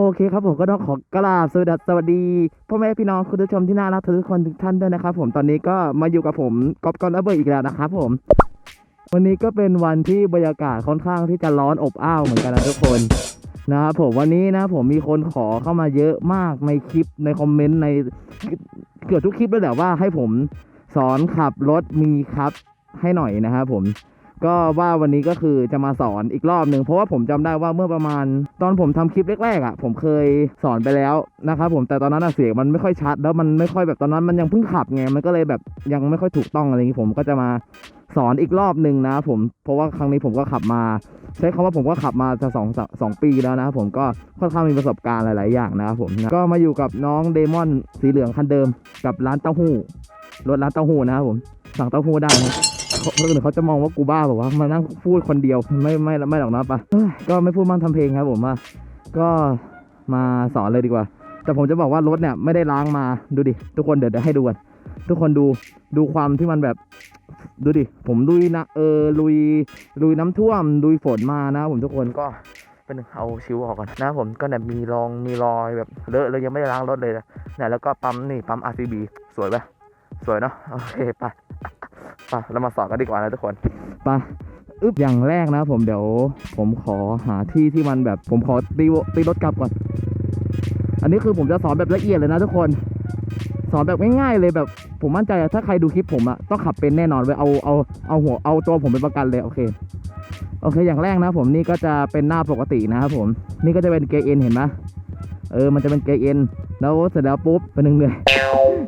โอเคครับผมก็ต้องขอกราบสวัสดีพ่อแม่พี่น้องคุณผู้ชมที่น่ารักทุกคนทุกท่านด้วยนะครับผมตอนนี้ก็มาอยู่กับผมก๊อฟกอนอัเบอร์อีกแล้วนะครับผม วันนี้ก็เป็นวันที่บรรยากาศค่อนข้างที่จะร้อนอบอ้าวเหมือนกันนะทุกคนนะครับผมวันนี้นะผมมีคนขอเข้ามาเยอะมากในคลิปในคอมเมนต์ในเกือบทุกคลิปเลยแหละว่าให้ผมสอนขับรถมีครับให้หน่อยนะครับผม ก็ว่าวันนี้ก็คือจะมาสอนอีกรอบหนึ่งเพราะว่าผมจำได้ว่าเมื่อประมาณ ตอนผมทำคลิปแรกๆอะ ผมเคยสอนไปแล้วนะครับผมแต่ตอนนั้นเสียงมันไม่ค่อยชัด แล้วมันไม่ค่อยแบบตอนนั้นมันยังเพิ่งขับไงมันก็เลยแบบยังไม่ค่อยถูกต้องอะไรอย่างนี้ผมก็จะมาสอนอีกรอบหนึ่งนะผมเพราะว่าครั้งนี้ผมก็ขับมา ใช้คำว่าผมก็ขับมาจะสองสองปีแล้วนะครับผมก็ค่อนข้างมีประสบการณ์หลาย ๆ อย่างนะครับผมก็มาอยู่กับน้องเดมอนสีเหลืองคันเดิม กับร้านเต้าหู้รถร้านเต้าหู้นะครับผมสั่งเต้าหู้ได้นะ คนอื่นเขาจะมองว่ากูบ้าแบบว่ามานั่งพูดคนเดียวไม่ไม่ไม่หรอกนะปะก็ไม่พูดมั่งทำเพลงครับผมว่าก็มาสอนเลยดีกว่า แต่ผมจะบอกว่ารถเนี่ยไม่ได้ล้างมาดูดิ ทุกคนเดี๋ยวให้ดูกันทุกคนดูดูความที่มันแบบดูดิ ผมลุยนะเออลุยลุยน้ำท่วมลุยฝนมานะ ผมทุกคนก็เป็นเอาชิวออกก่อนนะผมก็แบบมีรองมีรอยแบบเลอะเลยยังไม่ได้ล้างรถเลยนะเนี่ยแล้วก็ปั๊มนี่ปั๊ม RCB สวยปะสวยเนาะโอเคไป ไปเรามาสอนกันดีกว่านะทุกคนไปอึ๊บอย่างแรกนะผมเดี๋ยว ผมขอหาที่ที่มันแบบผมขอตีตีรถกลับก่อน อันนี้คือผมจะสอนแบบละเอียดเลยนะทุกคน สอนแบบง่ายๆเลยแบบผมมั่นใจถ้าใครดูคลิปผมอะต้องขับเป็นแน่นอนเว้ยเอาเอาเอาหัวเอาตัวผมเป็นประกันเลยโอเคโอเคอย่างแรกนะผมนี่ก็จะเป็นหน้าปกตินะครับผมนี่ก็จะเป็นเกย์เอ็นเห็นไหมเออมันจะเป็นเกย์เอ็นแล้วเสร็จแล้วปุ๊บเป็นหนึ่งเหนื่อย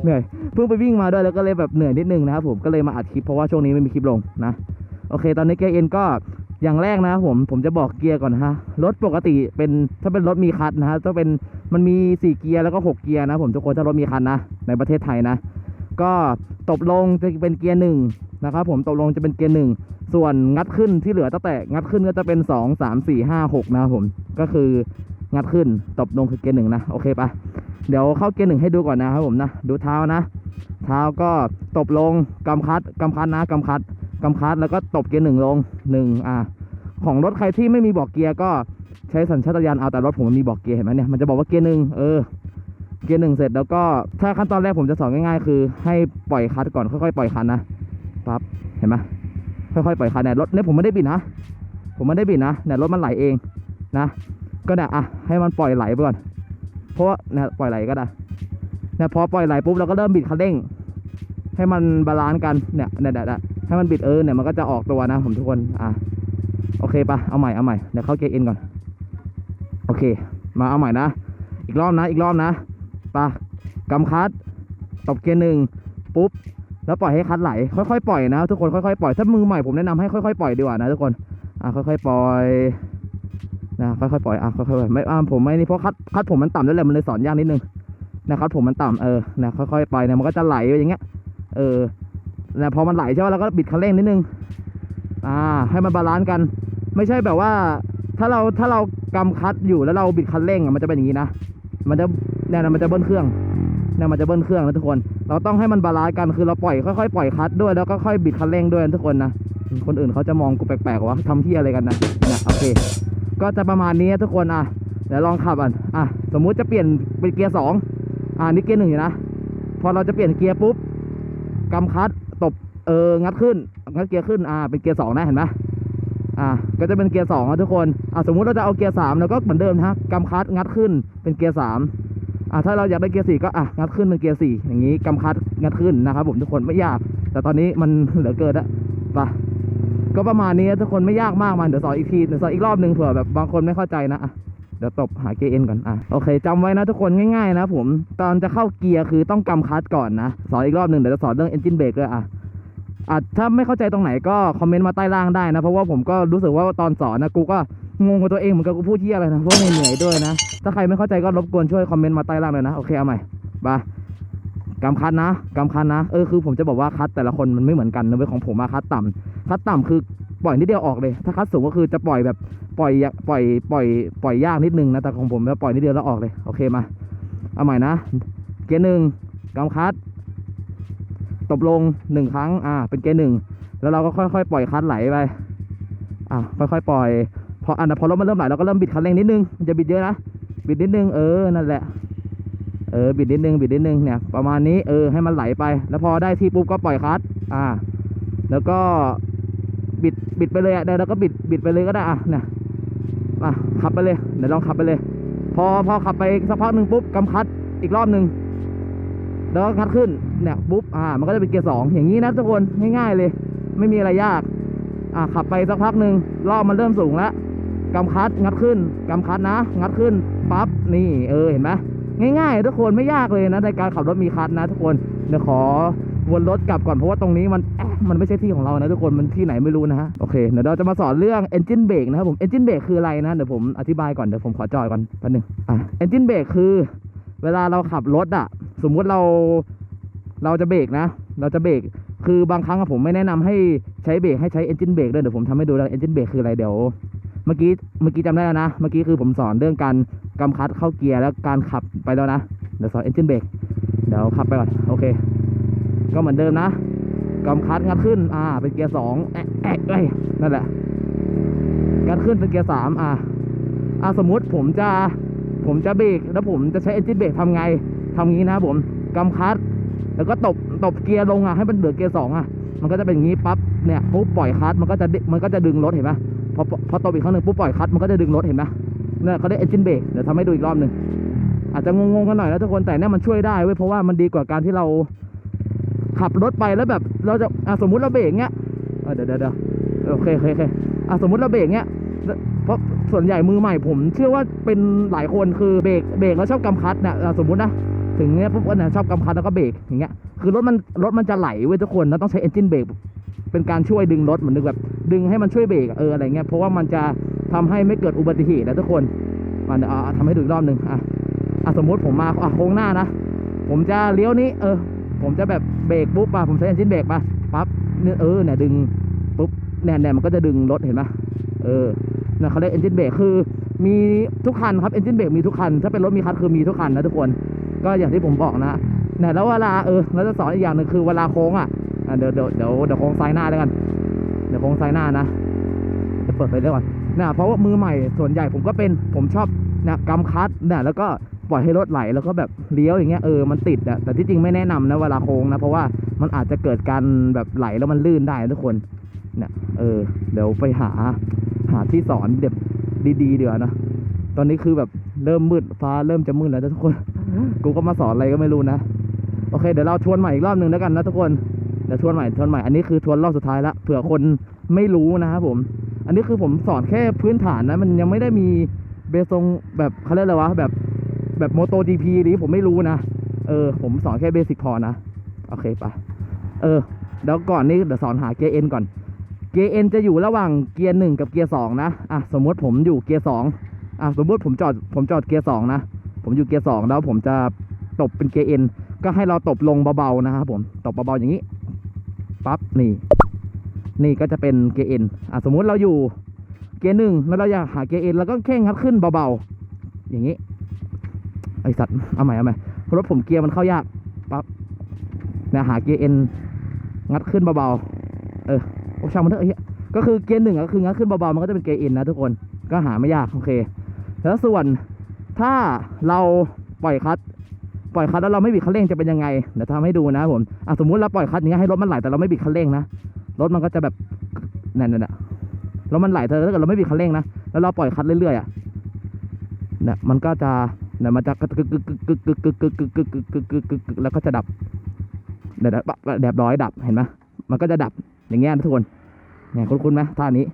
เหนื่อยเพิ่งไปวิ่งมาด้วยแล้วก็เลยแบบเหนื่อยนิดนึงนะครับผมก็เลยมาอัดคลิปเพราะว่าช่วงนี้ไม่มีคลิปลงนะโอเค ตอนนี้เกียร์เอ็นก็อย่างแรกนะผมผมจะบอกเกียร์ก่อนฮะรถปกติเป็นถ้าเป็นรถมีคันนะฮะต้องเป็นมันมีสี่เกียร์แล้วก็หกเกียร์นะผมทุกคนถ้ารถมีคันนะ ในประเทศไทยนะ ก็ตบลงจะเป็นเกียร์หนึ่งนะครับผมตบลงจะเป็นเกียร์หนึ่งส่วนงัดขึ้นที่เหลือตั้งแต่งัดขึ้นก็จะเป็นสองสามสี่ห้าหกนะครับผมก็คืองัดขึ้นตบลงคือเกียร์หนึ่งนะโอเคปะ เดี๋ยวเข้าเกียร์หนึ่งให้ดูก่อนนะครับผมนะดูเท้านะ เท้าก็ตบลงกำคัดกำคัดนะกำคัดกำคัดแล้วก็ตบเกียร์หนึ่งลงหนึ่งอ่าของรถใครที่ไม่มีบอกเกียร์ก็ใช้สัญชาตญาณเอาแต่รถผมมันมีบอกเกียร์เห็นไหมเนี่ยมันจะบอกว่าเกียร์หนึ่งเออเกียร์หนึ่งเสร็จแล้วก็ถ้าขั้นตอนแรกผมจะสอนง่ายๆ คือ ให้ปล่อยคัดก่อนค่อยๆปล่อยคันนะปั๊บเห็นไหมค่อยๆปล่อยคันเนี่ยรถเนี่ยผมไม่ได้บิดนะ ผมไม่ได้บิดนะเนี่ยรถมันไหลเองนะ ก็เนี่ยอะให้มันปล่อยไหลไปก่อน ราะว่าเนี่ยปล่อยไหลก็ได้เนี่ยพอปล่อยไหลปุ๊บเราก็เริ่มบิดคันเร่ง ให้มันบาลานซ์กันเนี่ยเนี่ยเนี่ยให้มันบิดเออเนี่ยมันก็จะออกตัวนะผมทุกคนอะโอเคปะเอาใหม่เอาใหม่เดี๋ยวเข้าเกียร์เอ็นก่อนโอเค มาเอาใหม่นะ อีกรอบนะอีกรอบนะปะกำคัดตบเกียร์หนึ่งปุ๊บแล้วปล่อยให้คัดไหล ค่อยๆปล่อยนะทุกคนค่อยๆปล่อยถ้ามือใหม่ผมแนะนำให้ค่อยๆปล่อยดีกว่านะทุกคนอะค่อยๆปล่อย นะค่อยๆปล่อยอะค่อยๆปล่อยไม่อ่าผมไม่นี่เพราะคัดคัดผมมันต่ำด้วยแหละมันเลยสอนยากนิดนึงนะครับผมมันต่ำเออนะค่อยๆไปเนี่ยมันก็จะไหลไปอย่างเงี้ยเออนะพอมันไหลใช่ไหมเราก็บิดคันเร่งนิดนึงอ่าให้มันบาลานซ์กัน ไม่ใช่แบบว่าถ้าเราถ้าเรากำคัดอยู่แล้วเราบิดคันเร่งอะมันจะเป็นอย่างนี้นะมันจะเนี่ยมันจะเบิ้ลเครื่องเนี่ยมันจะเบิ้ลเครื่องนะทุกคน เราต้องให้มันบาลานซ์กันคือเราปล่อยค่อยๆปล่อยคัดด้วยแล้วก็ค่อยบิดคันเร่งด้วยนะทุกคนนะคนอื่นเขาจะมองกูแปลกๆว่าทำที่อะไรกันนะนะโอเค ก็จะประมาณนี้ทุกคนอะเดี๋ยวลองขับอะอะสมมุติจะเปลี่ยนเป็นเกียร์สองอ่านี่เกียร์หนึ่งอยู่นะพอเราจะเปลี่ยนเกียร์ปุ๊บกำคัดตบเอองัดขึ้นงัดเกียร์ขึ้นอ่าเป็นเกียร์สองนะเห็นไหมอ่าก็จะเป็นเกียร์สองนะทุกคนอ่าสมมุติเราจะเอาเกียร์สามเราก็เหมือนเดิมนะกำคัดงัดขึ้นเป็นเกียร์สามอ่าถ้าเราอยากได้เกียร์สี่ก็อะงัดขึ้นเป็นเกียร์สี่อย่างนี้กำคัดงัดขึ้นนะครับผมทุกคนไม่ยาก แต่ตอนนี้มันเหลือเกินละไป ก็ประมาณนี้ทุกคนไม่ยากมากมันเดี๋ยวสอนอีกทีเดี๋ยวสอนอีกรอบหนึ่งเผื่อแบบบางคนไม่เข้าใจนะเดี๋ยวตบหาเกียร์เอ็นก่อนอะโอเคจำไว้นะทุกคนง่ายๆนะผมตอนจะเข้าเกียร์คือต้องกำคัตก่อนนะสอนอีกรอบหนึ่งเดี๋ยวจะสอนเรื่อง engine brake ด้วยอะอะถ้าไม่เข้าใจตรงไหนก็คอมเมนต์มาใต้ล่างได้นะ เพราะว่าผมก็รู้สึกว่าตอนสอนนะกูก็งงกับตัวเองเหมือนกับกูพูดเที่ยอะไรนะเพราะเหนื่อยด้วยนะ ถ้าใครไม่เข้าใจก็รบกวนช่วยคอมเมนต์มาใต้ล่างเลยนะ โอเคเอาใหม่ไป กำคัดนะกำคัดนะ เออคือผมจะบอกว่าคัดแต่ละคนมันไม่เหมือนกันนะเว้ยของผมมาคัดต่ำคัดต่ำคือปล่อยนิดเดียวออกเลย ถ้าคัดสูงก็คือจะปล่อยแบบปล่อยปล่อยปล่อยปล่อยยากนิดนึงนะแต่ของผมจะปล่อยนิดเดียวแล้วออกเลยโอเคมาเอาใหม่นะเกียร์หนึ่งกำคัดตบลงหนึ่งครั้งอ่าเป็นเกียร์หนึ่งแล้วเราก็ค่อยๆ ปล่อยคัดไหลไปอ่าค่อยๆปล่อยพออันนะพอรถมันเริ่มไหลเราก็เริ่มบิดคันเร่งนิดนึงมันจะบิดเยอะนะบิดนิดนึงเออนั่นแหละ เออบิดนิดนึงบิดนิดนึงเนี่ยประมาณนี้เออให้มันไหลไป แล้วพอได้ที่ปุ๊บก็ปล่อยคลัตช์อ่า แล้วก็บิดบิดไปเลยอะเดี๋ยวเราก็บิดบิดไปเลยก็ได้อะเนี่ยอะขับไปเลยเดี๋ยวลองขับไปเลย พอพอขับไปสักพักหนึ่งปุ๊บกำคัดอีกรอบหนึ่งแล้วก็คัดขึ้นเนี่ยปุ๊บอ่ามันก็จะเป็นเกียร์สองอย่างนี้นะทุกคนง่ายๆเลย ไม่มีอะไรยากอะขับไปสักพักหนึ่งรอบมันเริ่มสูงแล้วกำคัดงัดขึ้นกำคัดนะ งัดขึ้นปั๊บนี่เออเห็นไหม ง่ายๆ ทุกคนไม่ยากเลยนะในการขับรถมีคัดนะ ทุกคนเดี๋ยวขอวนรถกลับก่อนเพราะว่าตรงนี้มันเอ๊ะมันไม่ใช่ที่ของเรานะทุกคนมันที่ไหนไม่รู้นะฮะโอเคเดี๋ยวเราจะมาสอนเรื่อง engine brake นะครับผม engine brake คืออะไรนะเดี๋ยวผมอธิบายก่อนเดี๋ยวผมขอจอยก่อนแป๊บนึงอะ engine brake คือ เวลาเราขับรถอะสมมุติเราเราจะเบรกนะ เราจะเบรกคือบางครั้งผมไม่แนะนำให้ใช้เบรกให้ใช้ engine brake ด้วยเดี๋ยวผมทำให้ดูแล้ว engine brake คืออะไรเดี๋ยว มื่อกี้เมื่อกี้จำได้แล้วนะ เมื่อกี้คือผมสอนเรื่องการกำคัดเข้าเกียร์แล้วการขับไปแล้วนะ เดี๋ยวสอน engine brake เดี๋ยวขับไปก่อนโอเค ก็เหมือนเดิมนะกำคัดงัดขึ้น อ่า เป็นเกียร์สองแอะแอะเอ้ยนั่นแหละงัดขึ้นเป็นเกียร์สามอ่าอ่าสมมุติผมจะผมจะเบรกแล้วผมจะใช้ engine brake ทำไงทำงี้นะผมกำคัดแล้วก็ตบตบเกียร์ลงอะให้มันเหลือเกียร์สองอะมันก็จะเป็นอย่างนี้ปั๊บเนี่ยปุ๊บปล่อยคลัตช์มันก็จะมันก็จะดึงรถเห็นไหม อพอตบอีกครั้งหนึ่งปุ๊บปล่อยคลัตช์มันก็จะดึงรถเห็นไหมเนี่ยเขาได้ engine brake เดี๋ยวทำให้ดูอีกรอบหนึ่งอาจจะงงๆกันหน่อยนะทุกคนแต่เนี่ยมันช่วยได้เว้ยเพราะว่ามันดีกว่าการที่เราขับรถไปแล้วแบบเราจะะสมมุติเราเบรกเงี้ยเดี๋ยวเดี๋ยวเดี๋ยวโอเคโอเคโอเคอสมมุติเราเบรกเงี้ยเพราะส่วนใหญ่มือใหม่ผม เชื่อว่าเป็นหลายคนคือเบรกเบรกแล้วชอบกำคัดเนี่ยสมมุตินะถึงเนี้ยปุ๊บว่าเนี่ยชอบกำคัดแล้วก็เบรกอย่างเงี้ยคือรถมันรถมันจะไหลเว้ยทุกคนแล้วต้องใช้ engine brake เเป็นการช่วยดึงรถเหมือนดึงแบบ ดึงให้มันช่วยเบรกเอออะไรเงี้ยเพราะว่ามันจะทำให้ไม่เกิดอุบัติเหตุนะทุกคนมาเดี๋ยวเอาเอาทำให้ดูอีกรอบหนึ่งอะอะสมมุติผมมาอะโค้งหน้านะผมจะเลี้ยวนี้ เออ ผมจะแบบเบรกปุ๊บป่ะผมใช้ engine brake ป่ะปั๊บเนี่ยเออเนี่ยดึงปุ๊บเนี่ยเนี่ยมันก็จะดึงรถเห็นปะเออเนี่ยเขาเรียก engine brake คือ มีทุกคันครับ engine brake มีทุกคัน ถ้าเป็นรถมีคันคือมีทุกคันนะทุกคน ก็อย่างที่ผมบอกนะเนี่ยแล้วเวลาเออเราจะสอนอีกอย่างหนึ่งคือเวลาโค้งอะ เดี๋ยวเดี๋ยวเดี๋ยวเดี๋ยวโค้งซ้ายหน้าแล้วกัน เดี๋ยวโค้งซ้ายหน้านะเดี๋ยวเปิดไปเรื่อยก่อนนะเพราะว่ามือใหม่ส่วนใหญ่ผมก็เป็นผมชอบนะกำคัดนี่ยแล้วก็ปล่อยให้รถไหลแล้วก็แบบเลี้ยวอย่างเงี้ยเออมันติดอะแต่ที่จริงไม่แนะนำนะเวลาโค้งนะเพราะว่ามันอาจจะเกิดการแบบไหลแล้วมันลื่นได้ทุกคนเนี่ยเออเดี๋ยวไปหาหาที่สอนเด็บดีๆเดี๋ยวนะตอนนี้คือแบบเริ่มมืดฟ้าเริ่มจะมืดแล้วทุกคน กูก็มาสอนอะไรก็ไม่รู้นะ โอเค เดี๋ยวเราทวนใหม่อีกรอบหนึ่งแล้วกันนะทุกคน เดี๋ยวทวนใหม่ทวนใหม่อันนี้คือทวนรอบสุดท้ายละเผื่อคนไม่รู้นะครับผม อันนี้คือผมสอนแค่พื้นฐานนะ มันยังไม่ได้มีเบสงแบบเขาเรียกอะไรวะแบบแบบโมโต GP นี้ผมไม่รู้นะ เออ ผมสอนแค่เบสิกพอนะ โอเคปะเออเดี๋ยวก่อนนี้เดี๋ยวสอนหาเกียร์เอ็นก่อน เกียร์เอ็นจะอยู่ระหว่างเกียร์หนึ่งกับเกียร์สองนะ อะสมมติผมอยู่เกียร์สองอะสมมติผมจอดผมจอดเกียร์สองนะ ผมอยู่เกียร์สองแล้วผมจะตบเป็นเกียร์เอ็นก็ให้เราตบลงเบาๆนะครับผม ตบเบาๆอย่างนี้ ปั๊บนี่ นี่ก็จะเป็นเกียร์เอ็นอะสมมุติเราอยู่เกียร์หนึ่งแล้วเราอยากหาเกียร์เอ็นแล้วก็แค่งัดขึ้นเบาๆ อย่างนี้ ไอสัตว์เอาใหม่เอาใหม่รถผมเกียร์มันเข้ายากปั๊บเนี่ยหาเกียร์เอ็นงัดขึ้นเบาๆเออโอ้ช่างมันเถอะไอ้เหี้ยก็คือเกียร์หนึ่งก็คืองัดขึ้นเบาๆมันก็จะเป็นเกียร์เอ็นนะทุกคนก็หาไม่ยากโอเค แล้วส่วนถ้าเราปล่อยคลัตช์ป ล่อยคลัตช์แล้วเราไม่บิดคันเร่งจะเป็นยังไงเดี๋ยวทำให้ดูนะผมอะสมมุติเราปล่อยคลัตช์อย่างเงี้ยให้รถมันไหลแต่เราไม่บิดคันเร่งนะรถมันก็จะแบบนั่นนั่นน่ะรถมันไหลเธอถ้าเกิดเราไม่บิดคันเร่งนะแล้วเราปล่อยคลัตช์เรื่อยๆอะเนี่ยมันก็จะเนี่ยมันจะกึกกึกกึกกึกกึกกึกกึกกึกกึกกึกกึกกึกกึกกึกแล้วก็จะดับเดี๋ยวแดบร้อยดับเห็นไหมมันก็จะดับอย่างเงี้ยทุกคนเนี่ยคุ้นๆไหมท่านี้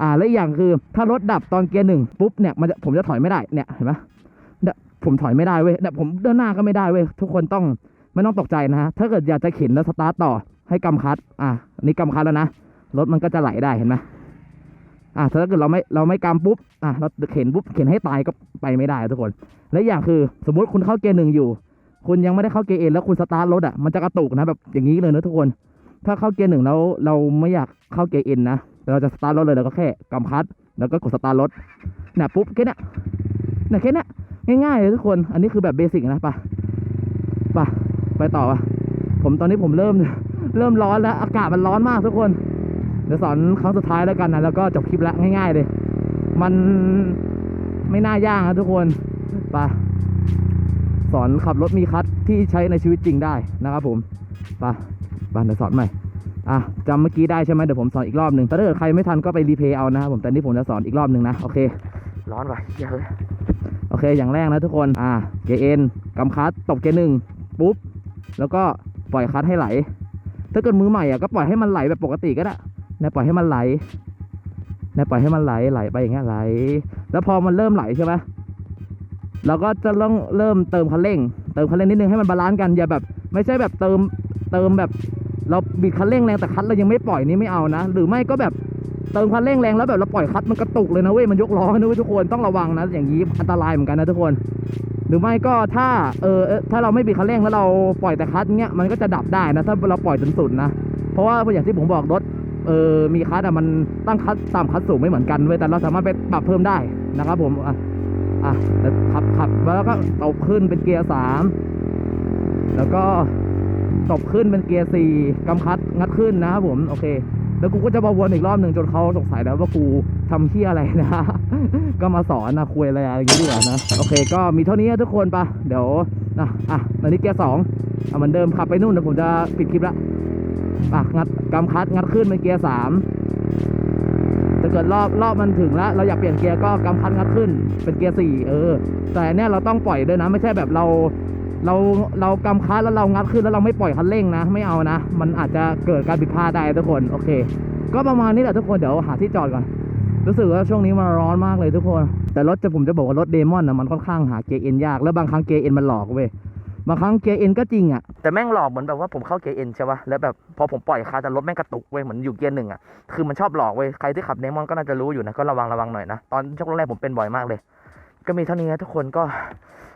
อ่าและอีกอย่างคือถ้ารถดับตอนเกียร์หนึ่งปุ๊บเนี่ยมันจะผมจะถอยไม่ได้เนี่ยเห็นไหม ผมถอยไม่ได้เว้ยเนี่ยผมเดินหน้าก็ไม่ได้เว้ยทุกคนต้องไม่ต้องตกใจนะฮะถ้าเกิดอยากจะเข็นแล้วสตาร์ทต่อให้กำคัดอะนี่กำคัดแล้วนะรถมันก็จะไหลได้เห็นไหมอะถ้าเกิดเราไม่เราไม่กำปุ๊บอะเราเข็นปุ๊บเข็นให้ตายก็ไปไม่ได้ทุกคน และอย่างคือสมมุติคุณเข้าเกียร์หนึ่งอยู่ คุณยังไม่ได้เข้าเกียร์เอ็นแล้วคุณสตาร์ทรถอะมันจะกระตุกนะแบบอย่างนี้เลยนะทุกคน ถ้าเข้าเกียร์หนึ่งแล้วเราไม่อยากเข้าเกียร์เอ็นนะเราจะสตาร์ทรถเลยเราก็แค่กำคัดแล้วก็กดสตาร์ทรถเนี่ยปุ๊บแค่นี้ยเนี่ยแค่นี้ ง่ายๆเลยทุกคน อันนี้คือแบบเบสิกนะปะปะไปต่อปะผมตอนนี้ผมเริ่ม เริ่มร้อนแล้ว อากาศมันร้อนมากทุกคน เดี๋ยวสอนครั้งสุดท้ายแล้วกันนะ แล้วก็จบคลิปละง่ายๆเลย มันไม่น่ายากนะทุกคนปไปสอนขับรถมีคัทที่ใช้ในชีวิตจริงได้นะครับผมปไปะเดี๋ยวสอนใหม่อะจำเมื่อกี้ได้ใช่ไหมเดี๋ยวผมสอนอีกรอบหนึ่งแต่ถ้าเกิดใครไม่ทันก็ไปรีเพย์เอานะครับผมแต่นี่ผมจะสอนอีกรอบหนึ่งนะ โอเค ร้อนไปเยอะ เลยโอเคอย่างแรกนะทุกคนอ่าเกยร์เอ็นกำคัดตบเกยร์หนึ่งปุ๊บแล้วก็ปล่อยคัดให้ไหล ถ้าเกิดมือใหม่อะก็ปล่อยให้มันไหลแบบปกติก็ได้นะปล่อยให้มันไหลนะปล่อยให้มันไหลไหลไปอย่างเงี้ยไหล แล้วพอมันเริ่มไหลใช่ไหมเราก็จะต้องเริ่มเติมคันเร่ง เติมคันเร่งนิดนึงให้มันบาลานซ์กันอย่าแบบ ไม่ใช่แบบเติมเติมแบบ เราบิดคันเร่งแรงแต่คัดเรายังไม่ปล่อยนี่ไม่เอานะ หรือไม่ก็แบบ เติมคันเร่งแรงแล้วแบบเราปล่อยคัดมันกระตุกเลยนะเว้ยมันยกล้อนะเว้ยทุกคนต้องระวังนะ อย่างนี้อันตรายเหมือนกันนะทุกคน หรือไม่ก็ถ้าเออถ้าเราไม่บิดคันเร่งแล้วเราปล่อยแต่คัดเงี้ยมันก็จะดับได้นะถ้าเราปล่อยจนสุดนะเพราะว่าอย่างที่ผมบอกรถเออมีคัดอะมันตั้งคัดต่ำคัดสูงไม่เหมือนกันเว้ยแต่เราสามารถไปปรับเพิ่มได้นะครับผมอะอะแล้วขับขับแล้วก็ตบขึ้นเป็นเกียร์สามแล้วก็ตบขึ้นเป็นเกียร์สี่กำคัดงัดขึ้นนะครับผมโอเค แล้วกูก็จะมาวนอีกรอบหนึ่งจนเขาสงสัยแล้วว่ากูทำเที่ยอะไรนะ ก็มาสอนนะคุยอะไรอะไรอย่างเงี้ดีกว่านะโอเค ก็มีเท่านี้ทุกคนปะเดี๋ยวนะอะตอนนี้เกียร์สองเอาเหมือนเดิมขับไปนู่นเดี๋ยวผมจะปิดคลิปละปากงัดกำคัดงัดขึ้นเป็นเกียร์สามถ้าเกิดรอบรอบมันถึงแล้ว เราอยากเปลี่ยนเกียร์ก็กำคัดงัดขึ้นเป็นเกียร์สี่เออ แต่เนี่ยเราต้องปล่อยด้วยนะ ไม่ใช่แบบเรา เราเรากำคัดแล้วเรางัดขึ้นแล้วเราไม่ปล่อยคันเร่งนะ ไม่เอานะ มันอาจจะเกิดการผิดพลาดได้ทุกคนโอเค ก็ประมาณนี้แหละทุกคนเดี๋ยวหาที่จอดก่อนรู้สึกว่าช่วงนี้มันร้อนมากเลยทุกคน แต่รถจะผมจะบอกว่ารถเดมอนนะมันค่อนข้างหาเกเอ็นยากแล้วบางครั้งเกเอ็นมันหลอกเว้ยบางครั้งเกเอ็นก็จริงอะแต่แม่งหลอกเหมือนแบบว่าผมเข้าเกเอ็นใช่ปะแล้วแบบพอผมปล่อยคาแต่รถแม่งกระตุกเว้ยเหมือนอยู่เกียร์หนึ่งอะคือมันชอบหลอกเว้ยใครที่ขับเนมอนก็น่าจะรู้อยู่นะก็ระวังระวังหน่อยนะตอนช่วงแรกผมเป็นบ่อยมากเลย ก็มีเท่านี้นะทุกคนก็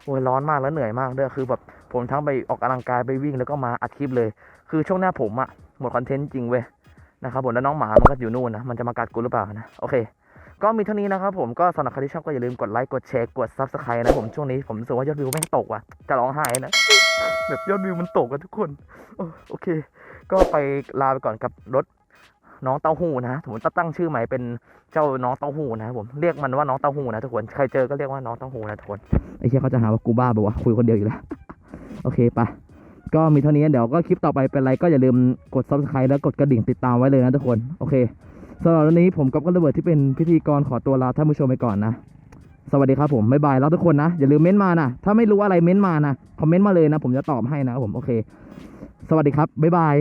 โอ้ยร้อนมากแล้วเหนื่อยมากด้วยคือแบบผมทั้งไปออกกำลังกายไปวิ่งแล้วก็มาอัดคลิปเลย คือช่วงหน้าผมอะหมดคอนเทนต์จริงเว้ยนะครับผมแล้วน้องหมามันก็อยู่นู่นนะมันจะมากัดกูหรือเปล่านะโอเค ก็มีเท่านี้นะครับผมก็สำหรับใครที่ชอบก็อย่าลืมกดไลค์กดแชร์กดซับสไครต์นะผมช่วงนี้ผมรู้สึกว่ายอดวิวแม่งตกว่ะจะร้องไห้นะแบบยอดวิวมันตกกันทุกคนโอเค ก็ไปลาไปก่อนกับรถ น้องเต้าหู้นะผมจะตั้งชื่อใหม่เป็นเจ้าน้องเต้าหู้นะผมเรียกมันว่าน้องเต้าหู้นะทุกคนใครเจอก็เรียกว่าน้องเต้าหู้นะทุกคนไอ้เชี่ยเขาจะหาว่ากูบ้าบอกว่าคุยคนเดียวอีกแล้วโอเคไปก็มีเท่านี้เดี๋ยวก็คลิปต่อไปเป็นไรก็อย่าลืมกด subscribe แล้วกดกระดิ่งติดตามไว้เลยนะทุกคนโอเคสำหรับวันนี้ผมกับก็ระเบิดที่เป็นพิธีกรขอตัวลาท่านผู้ชมไปก่อนนะสวัสดีครับผมบ๊ายบายแล้วทุกคนนะ อย่าลืมเม้นต์มานะ ถ้าไม่รู้อะไรเม้นต์มานะ คอมเมนต์มาเลยนะ ผมจะตอบให้นะผม โอเค สวัสดีครับ บ๊ายบาย